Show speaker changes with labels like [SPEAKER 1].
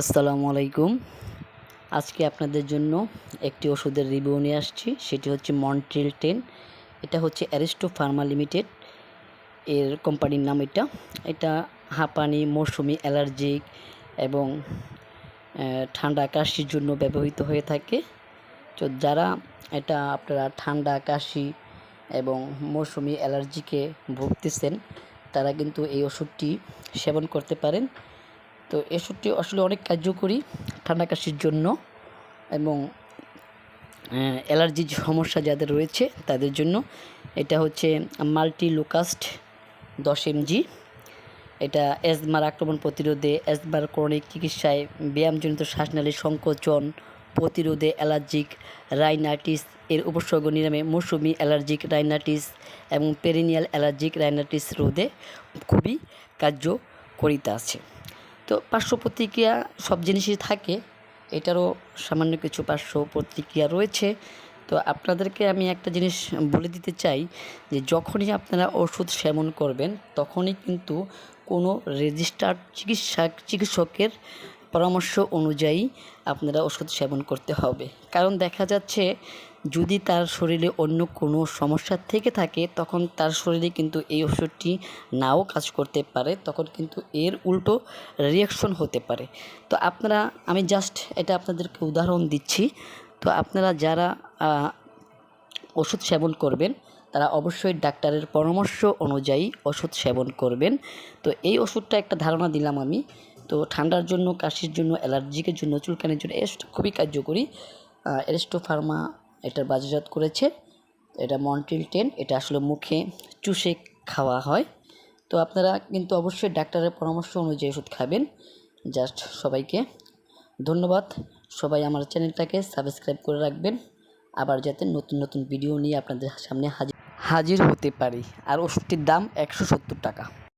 [SPEAKER 1] আসসালামু আলাইকুম। আজকে আপনাদের জন্য একটি ওষুধের রিভিউ নিয়ে আসছি। সেটি হচ্ছে মন্ট্রিল টেন এটা হচ্ছে অ্যারিস্টো ফার্মা লিমিটেড এর কোম্পানির নাম এটা। এটা হাঁপানি, মৌসুমি অ্যালার্জিক এবং ঠান্ডা কাশির জন্য ব্যবহৃত হয়ে থাকে। তো যারা এটা আপনারা ঠান্ডা, কাশি এবং মৌসুমি অ্যালার্জিকে ভুগতেছেন, তারা কিন্তু এই ওষুধটি সেবন করতে পারেন। তো এই আসলে অনেক কার্যকরী ঠান্ডা কাশির জন্য এবং অ্যালার্জির সমস্যা যাদের রয়েছে তাদের জন্য। এটা হচ্ছে মাল্টি লোকাস্ট দশ এমজি। এটা অ্যাজমার আক্রমণ প্রতিরোধে, অ্যাজমার ক্রনিক চিকিৎসায় ব্যায়ামজনিত শ্বাসনালীর সংকোচন প্রতিরোধে অ্যালার্জিক রাইনাইটিস, এর উপসর্গ নিরামে মৌসুমি অ্যালার্জিক রাইনাইটিস এবং পেরিনিয়াল অ্যালার্জিক রাইনাইটিস রোধে খুবই কার্যকরিতা আছে। তো পার্শ্ব প্রতিক্রিয়া সব জিনিসই থাকে। এটারও সামান্য কিছু পার্শ্ব প্রতিক্রিয়া রয়েছে। তো আপনাদেরকে আমি একটা জিনিস বলে দিতে চাই যে, যখনই আপনারা ওষুধ সেবন করবেন, তখনই কিন্তু কোনো রেজিস্টার্ড চিকিৎসা চিকিৎসকের পরামর্শ অনুযায়ী আপনারা ওষুধ সেবন করতে হবে। কারণ দেখা যাচ্ছে, যদি তার শরীরে অন্য কোনো সমস্যা থেকে থাকে, তখন তার শরীরে কিন্তু এই ওষুধটি নাও কাজ করতে পারে, তখন কিন্তু এর উল্টো রিয়াকশন হতে পারে। তো আপনারা, আমি জাস্ট এটা আপনাদেরকে উদাহরণ দিচ্ছি। তো আপনারা যারা ওষুধ সেবন করবেন, তারা অবশ্যই ডাক্তারের পরামর্শ অনুযায়ী ওষুধ সেবন করবেন। তো এই ওষুধটা একটা ধারণা দিলাম আমি তো ঠান্ডার জন্য, কাশির জন্য, অ্যালার্জিকের জন্য, চুলকানির জন্য এই খুবই কার্যকরী। এরিস্টো ফার্মা এটার বাজারজাত করেছে। এটা মন্ট্রিল টেন, এটা আসলে মুখে চুষে খাওয়া হয়। তো আপনারা কিন্তু অবশ্যই ডাক্তারের পরামর্শ অনুযায়ী ওষুধ খাবেন। জাস্ট সবাইকে ধন্যবাদ। সবাই আমার চ্যানেলটাকে সাবস্ক্রাইব করে রাখবেন। আবার যাতে নতুন নতুন ভিডিও নিয়ে আপনাদের সামনে হাজির হাজির হতে পারি। আর ওষুধটির দাম একশো সত্তর টাকা।